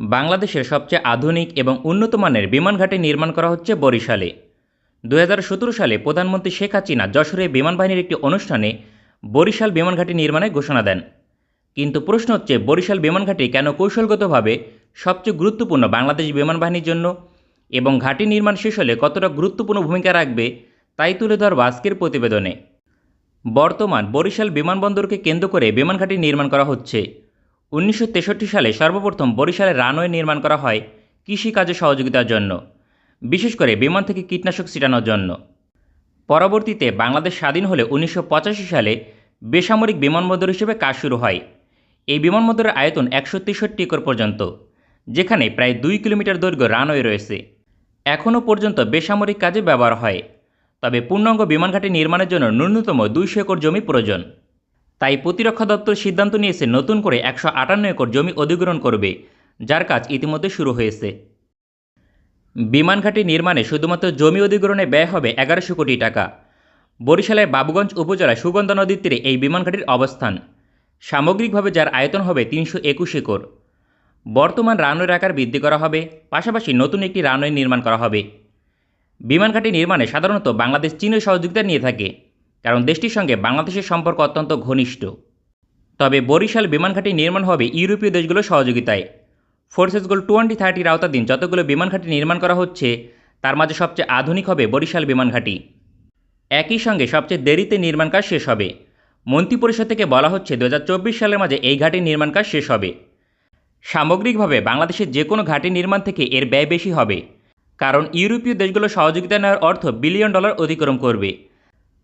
বাংলাদেশের সবচেয়ে আধুনিক এবং উন্নত মানের বিমান ঘাঁটি নির্মাণ করা হচ্ছে বরিশালে। দু হাজার সতেরো সালে প্রধানমন্ত্রী শেখ হাসিনা যশোরে বিমান বাহিনীর একটি অনুষ্ঠানে বরিশাল বিমান ঘাঁটি নির্মাণের ঘোষণা দেন। কিন্তু প্রশ্ন হচ্ছে, বরিশাল বিমান ঘাঁটি কেন কৌশলগতভাবে সবচেয়ে গুরুত্বপূর্ণ বাংলাদেশ বিমান বাহিনীর জন্য? এবং ঘাঁটি নির্মাণ শেষ হলে কতটা গুরুত্বপূর্ণ ভূমিকা রাখবে, তাই তুলে ধরব আজকের প্রতিবেদনে। বর্তমান বরিশাল বিমানবন্দরকে কেন্দ্র করে বিমান ঘাঁটি নির্মাণ করা হচ্ছে। উনিশশো তেষট্টি সালে সর্বপ্রথম বরিশালে রানওয়ে নির্মাণ করা হয় কৃষিকাজে সহযোগিতার জন্য, বিশেষ করে বিমান থেকে কীটনাশক ছিটানোর জন্য। পরবর্তীতে বাংলাদেশ স্বাধীন হলে উনিশশো পঁচাশি সালে বেসামরিক বিমানবন্দর হিসেবে কাজ শুরু হয়। এই বিমানবন্দরের আয়তন একশো তেষট্টি একর পর্যন্ত, যেখানে প্রায় দুই কিলোমিটার দৈর্ঘ্য রানওয়ে রয়েছে। এখনও পর্যন্ত বেসামরিক কাজে ব্যবহার হয়, তবে পূর্ণাঙ্গ বিমানঘাটি নির্মাণের জন্য ন্যূনতম দুইশো একর জমি প্রয়োজন। তাই প্রতিরক্ষা দপ্তর সিদ্ধান্ত নিয়েছে নতুন করে একশো আটান্ন একর জমি অধিগ্রহণ করবে, যার কাজ ইতিমধ্যে শুরু হয়েছে। বিমানঘাটি নির্মাণে শুধুমাত্র জমি অধিগ্রহণে ব্যয় হবে এগারোশো কোটি টাকা। বরিশালের বাবুগঞ্জ উপজেলায় সুগন্ধা নদীর তীরে এই বিমানঘাটির অবস্থান। সামগ্রিকভাবে যার আয়তন হবে তিনশো একুশ একর। বর্তমান রানওয়ের আকার বৃদ্ধি করা হবে, পাশাপাশি নতুন একটি রানওয়ে নির্মাণ করা হবে। বিমানঘাটি নির্মাণে সাধারণত বাংলাদেশ চীনের সহযোগিতা নিয়ে থাকে। কারণ দেশটির সঙ্গে বাংলাদেশের সম্পর্ক অত্যন্ত ঘনিষ্ঠ। তবে বরিশাল বিমানঘাটি নির্মাণ হবে ইউরোপীয় দেশগুলোর সহযোগিতায়। ফোর্সেস গোল টোয়েন্টি থার্টির আওতাধীন যতগুলো বিমানঘাটি নির্মাণ করা হচ্ছে, তার মাঝে সবচেয়ে আধুনিক হবে বরিশাল বিমানঘাটি। একই সঙ্গে সবচেয়ে দেরিতে নির্মাণ কাজ শেষ হবে। মন্ত্রিপরিষদ থেকে বলা হচ্ছে দু হাজার চব্বিশ সালের মাঝে এই ঘাটির নির্মাণ কাজ শেষ হবে। সামগ্রিকভাবে বাংলাদেশের যে কোনো ঘাটি নির্মাণ থেকে এর ব্যয় বেশি হবে, কারণ ইউরোপীয় দেশগুলো সহযোগিতা নেওয়ার অর্থ বিলিয়ন ডলার অতিক্রম করবে।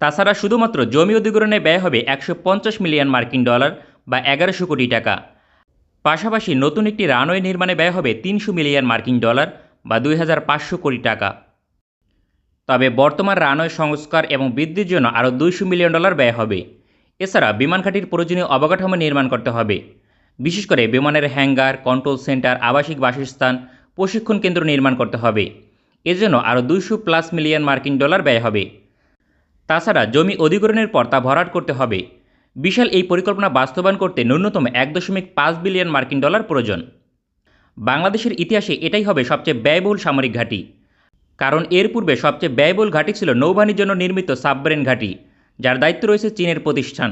তাছাড়া শুধুমাত্র জমি অধিগ্রহণে ব্যয় হবে একশো পঞ্চাশ মিলিয়ন মার্কিন ডলার বা এগারোশো কোটি টাকা। পাশাপাশি নতুন একটি রানওয়ে নির্মাণে ব্যয় হবে তিনশো মিলিয়ন মার্কিন ডলার বা দুই হাজার পাঁচশো কোটি টাকা। তবে বর্তমান রানওয়ে সংস্কার এবং বৃদ্ধির জন্য আরও দুইশো মিলিয়ন ডলার ব্যয় হবে। এছাড়া বিমানঘাটির প্রয়োজনীয় অবকাঠামো নির্মাণ করতে হবে। বিশেষ করে বিমানের হ্যাঙ্গার, কন্ট্রোল সেন্টার, আবাসিক বাসস্থান, প্রশিক্ষণ কেন্দ্র নির্মাণ করতে হবে। এজন্য আরও দুইশো প্লাস মিলিয়ন মার্কিন ডলার ব্যয় হবে। তাছাড়া জমি অধিগ্রহণের পর তা ভরাট করতে হবে। বিশাল এই পরিকল্পনা বাস্তবায়ন করতে ন্যূনতম এক দশমিক পাঁচ বিলিয়ন মার্কিন ডলার প্রয়োজন। বাংলাদেশের ইতিহাসে এটাই হবে সবচেয়ে ব্যয়বহুল সামরিক ঘাঁটি। কারণ এর পূর্বে সবচেয়ে ব্যয়বহুল ঘাঁটি ছিল নৌবাহিনীর জন্য নির্মিত সাবমেরিন ঘাঁটি, যার দায়িত্ব রয়েছে চীনের প্রতিষ্ঠান।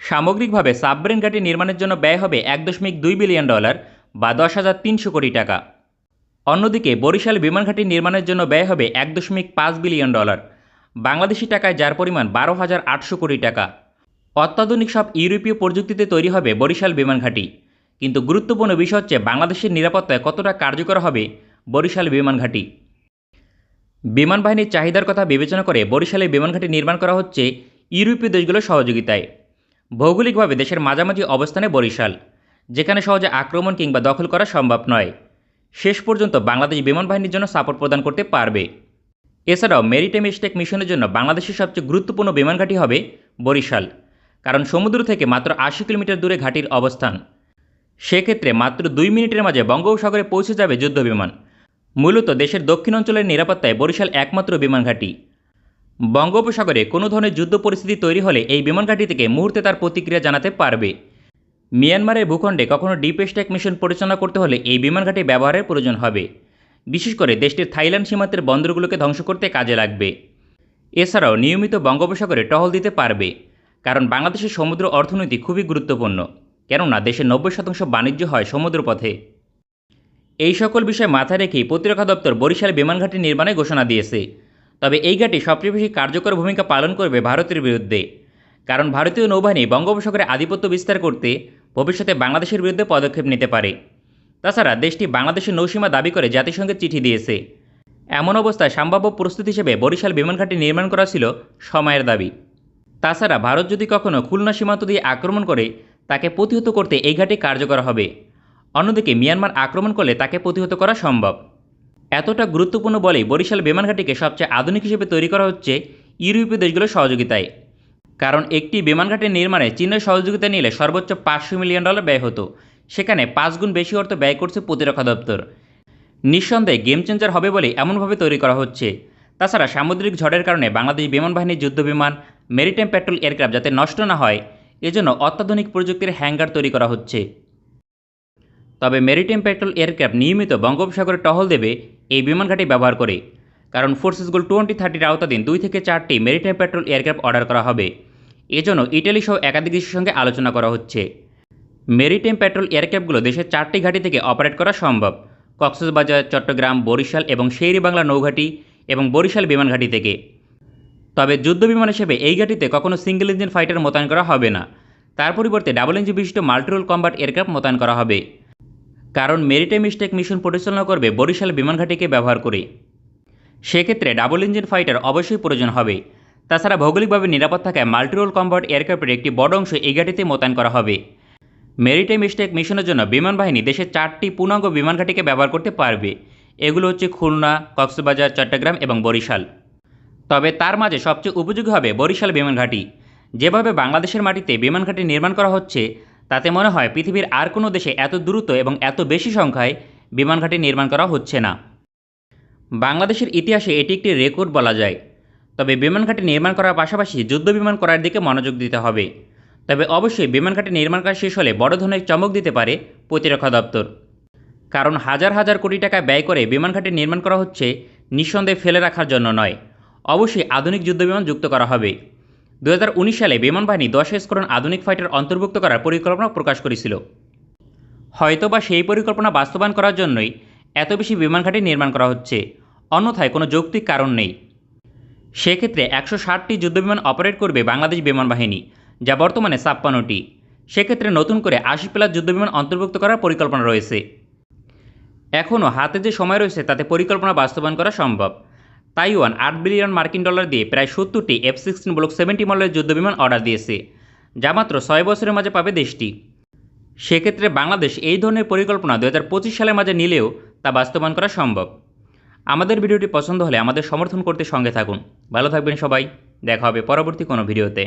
সামগ্রিকভাবে সাবমেরিন ঘাঁটি নির্মাণের জন্য ব্যয় হবে এক দশমিক দুই বিলিয়ন ডলার বা দশ হাজার তিনশো কোটি টাকা। অন্যদিকে বরিশাল বিমান ঘাঁটি নির্মাণের জন্য ব্যয় হবে এক দশমিক পাঁচ বিলিয়ন ডলার। বাংলাদেশি টাকায় যার পরিমাণ বারো হাজার আটশো কোটি টাকা। অত্যাধুনিক সব ইউরোপীয় প্রযুক্তিতে তৈরি হবে বরিশাল বিমান ঘাঁটি। কিন্তু গুরুত্বপূর্ণ বিষয় হচ্ছে বাংলাদেশের নিরাপত্তায় কতটা কার্যকর হবে বরিশাল বিমান ঘাঁটি। বিমান বাহিনীর চাহিদার কথা বিবেচনা করে বরিশালে বিমান ঘাঁটি নির্মাণ করা হচ্ছে ইউরোপীয় দেশগুলোর সহযোগিতায়। ভৌগোলিকভাবে দেশের মাঝামাঝি অবস্থানে বরিশাল, যেখানে সহজে আক্রমণ কিংবা দখল করা সম্ভব নয়। শেষ পর্যন্ত বাংলাদেশ বিমান বাহিনীর জন্য সাপোর্ট প্রদান করতে পারবে। এছাড়াও মেরিটাইম স্টেক মিশনের জন্য বাংলাদেশের সবচেয়ে গুরুত্বপূর্ণ বিমান ঘাঁটি হবে বরিশাল, কারণ সমুদ্র থেকে মাত্র আশি কিলোমিটার দূরে ঘাঁটির অবস্থান। সেক্ষেত্রে মাত্র দুই মিনিটের মাঝে বঙ্গোপসাগরে পৌঁছে যাবে যুদ্ধ বিমান মূলত দেশের দক্ষিণ অঞ্চলের নিরাপত্তায় বরিশাল একমাত্র বিমান ঘাঁটি। বঙ্গোপসাগরে কোনো ধরনের যুদ্ধ পরিস্থিতি তৈরি হলে এই বিমান ঘাঁটি থেকে মুহূর্তে তার প্রতিক্রিয়া জানাতে পারবে। মিয়ানমারের ভূখণ্ডে কখনো ডিপ স্ট্যাক মিশন পরিচালনা করতে হলে এই বিমান ঘাঁটি ব্যবহারের প্রয়োজন হবে। বিশেষ করে দেশটির থাইল্যান্ড সীমান্তের বন্দরগুলোকে ধ্বংস করতে কাজে লাগবে। এছাড়াও নিয়মিত বঙ্গোপসাগরে টহল দিতে পারবে, কারণ বাংলাদেশের সমুদ্র অর্থনীতি খুবই গুরুত্বপূর্ণ, কেননা দেশের নব্বই শতাংশ বাণিজ্য হয় সমুদ্রপথে। এই সকল বিষয় মাথায় রেখেই প্রতিরক্ষা দপ্তর বরিশাল বিমান ঘাঁটি নির্মাণে ঘোষণা দিয়েছে। তবে এই ঘাঁটি সবচেয়ে বেশি কার্যকর ভূমিকা পালন করবে ভারতের বিরুদ্ধে, কারণ ভারতীয় নৌবাহিনী বঙ্গোপসাগরে আধিপত্য বিস্তার করতে ভবিষ্যতে বাংলাদেশের বিরুদ্ধে পদক্ষেপ নিতে পারে। তাছাড়া দেশটি বাংলাদেশের নৌসীমা দাবি করে জাতিসংঘের চিঠি দিয়েছে। এমন অবস্থায় সম্ভাব্য প্রস্তুতি হিসেবে বরিশাল বিমানঘাটি নির্মাণ করা ছিল সময়ের দাবি। তাছাড়া ভারত যদি কখনও খুলনা সীমান্ত দিয়ে আক্রমণ করে, তাকে প্রতিহত করতে এই ঘাঁটি কার্যকর হবে। অন্যদিকে মিয়ানমার আক্রমণ করলে তাকে প্রতিহত করা সম্ভব। এতটা গুরুত্বপূর্ণ বলেই বরিশাল বিমানঘাটিকে সবচেয়ে আধুনিক হিসেবে তৈরি করা হচ্ছে ইউরোপীয় দেশগুলোর সহযোগিতায়। কারণ একটি বিমান ঘাঁটির নির্মাণে চীনের সহযোগিতা নিলে সর্বোচ্চ পাঁচশো মিলিয়ন ডলার ব্যয় হতো। সেখানে পাঁচ গুণ বেশি অর্থ ব্যয় করছে প্রতিরক্ষা দপ্তর। নিঃসন্দেহে গেম চেঞ্জার হবে বলে এমনভাবে তৈরি করা হচ্ছে। তাছাড়া সামুদ্রিক ঝড়ের কারণে বাংলাদেশ বিমান বাহিনীর যুদ্ধ বিমান, মেরিটাইম পেট্রোল এয়ারক্রাফট যাতে নষ্ট না হয়, এজন্য অত্যাধুনিক প্রযুক্তির হ্যাঙ্গার তৈরি করা হচ্ছে। তবে মেরিটাইম পেট্রোল এয়ারক্রাফট নিয়মিত বঙ্গোপসাগরে টহল দেবে এই বিমান ঘাঁটি ব্যবহার করে। কারণ ফোর্সেস গোল টোয়েন্টি থার্টির আওতাধীন দুই থেকে চারটি মেরিটাইম পেট্রোল এয়ারক্রাফট অর্ডার করা হবে। এজন্য ইটালি সহ একাধিক দেশের সঙ্গে আলোচনা করা হচ্ছে। মেরিটাইম পেট্রোল এয়ারক্রাফটগুলো দেশের চারটি ঘাঁটি থেকে অপারেট করা সম্ভব। কক্সবাজার, চট্টগ্রাম, বরিশাল এবং শেরি বাংলা নৌঘাটি এবং বরিশাল বিমান ঘাঁটি থেকে। তবে যুদ্ধ বিমান হিসেবে এই ঘাঁটিতে কখনো সিঙ্গেল ইঞ্জিন ফাইটার মোতায়েন করা হবে না। তার পরিবর্তে ডাবল ইঞ্জিন বিশিষ্ট মাল্টিরোল কম্বাট এয়ারক্রাফট মোতায়েন করা হবে। কারণ মেরিটাইম স্টেক মিশন পরিচালনা করবে বরিশাল বিমান ঘাঁটিকে ব্যবহার করে। সেক্ষেত্রে ডাবল ইঞ্জিন ফাইটার অবশ্যই প্রয়োজন হবে। তাছাড়া ভৌগোলিকভাবে নিরাপদ থাকায় মাল্টিরোল কম্বাট এয়ারক্রাফটের একটি বড় অংশ এই ঘাঁটিতে মোতায়েন করা হবে। মেরিটাইম স্টেক মিশনের জন্য বিমান বাহিনী দেশের চারটি পূর্ণাঙ্গ বিমান ঘাঁটিকে ব্যবহার করতে পারবে। এগুলো হচ্ছে খুলনা, কক্সবাজার, চট্টগ্রাম এবং বরিশাল। তবে তার মাঝে সবচেয়ে উপযোগী হবে বরিশাল বিমান ঘাঁটি। যেভাবে বাংলাদেশের মাটিতে বিমান ঘাঁটি নির্মাণ করা হচ্ছে, তাতে মনে হয় পৃথিবীর আর কোনো দেশে এত দ্রুত এবং এত বেশি সংখ্যায় বিমান ঘাঁটি নির্মাণ করা হচ্ছে না। বাংলাদেশের ইতিহাসে এটি একটি রেকর্ড বলা যায়। তবে বিমান ঘাঁটি নির্মাণ করার পাশাপাশি যুদ্ধ বিমান করার দিকে মনোযোগ দিতে হবে। তবে অবশ্যই বিমান নির্মাণ কাজ শেষ হলে বড় ধরনের চমক দিতে পারে প্রতিরক্ষা দপ্তর। কারণ হাজার হাজার কোটি টাকা ব্যয় করে বিমান ঘাঁটি নির্মাণ করা হচ্ছে নিঃসন্দেহে ফেলে রাখার জন্য নয়। অবশ্যই আধুনিক যুদ্ধবিমান যুক্ত করা হবে। দু হাজার উনিশ সালে বিমান বাহিনী দশ স্কোরন আধুনিক ফাইটার অন্তর্ভুক্ত করার পরিকল্পনা প্রকাশ করেছিল। হয়তোবা সেই পরিকল্পনা বাস্তবায়ন করার জন্যই এত বেশি বিমান ঘাঁটি নির্মাণ করা হচ্ছে। অন্যথায় কোনো যৌক্তিক কারণ নেই। সেক্ষেত্রে একশো ষাটটি যুদ্ধবিমান অপারেট করবে বাংলাদেশ বিমান বাহিনী। যা বর্তমানে ছাপ্পান্নটি। সেক্ষেত্রে নতুন করে আশি প্লাস যুদ্ধবিমান অন্তর্ভুক্ত করার পরিকল্পনা রয়েছে। এখনও হাতে যে সময় রয়েছে, তাতে পরিকল্পনা বাস্তবায়ন করা সম্ভব। তাইওয়ান আট বিলিয়ন মার্কিন ডলার দিয়ে প্রায় সত্তরটি এফ সিক্সটিন ব্লক সেভেন্টি মডেলের যুদ্ধবিমান অর্ডার দিয়েছে, যা মাত্র ছয় বছরের মাঝে পাবে দেশটি। সেক্ষেত্রে বাংলাদেশ এই ধরনের পরিকল্পনা দু হাজার পঁচিশ সালের মাঝে নিলেও তা বাস্তবায়ন করা সম্ভব। আমাদের ভিডিওটি পছন্দ হলে আমাদের সমর্থন করতে সঙ্গে থাকুন। ভালো থাকবেন সবাই। দেখা হবে পরবর্তী কোনো ভিডিওতে।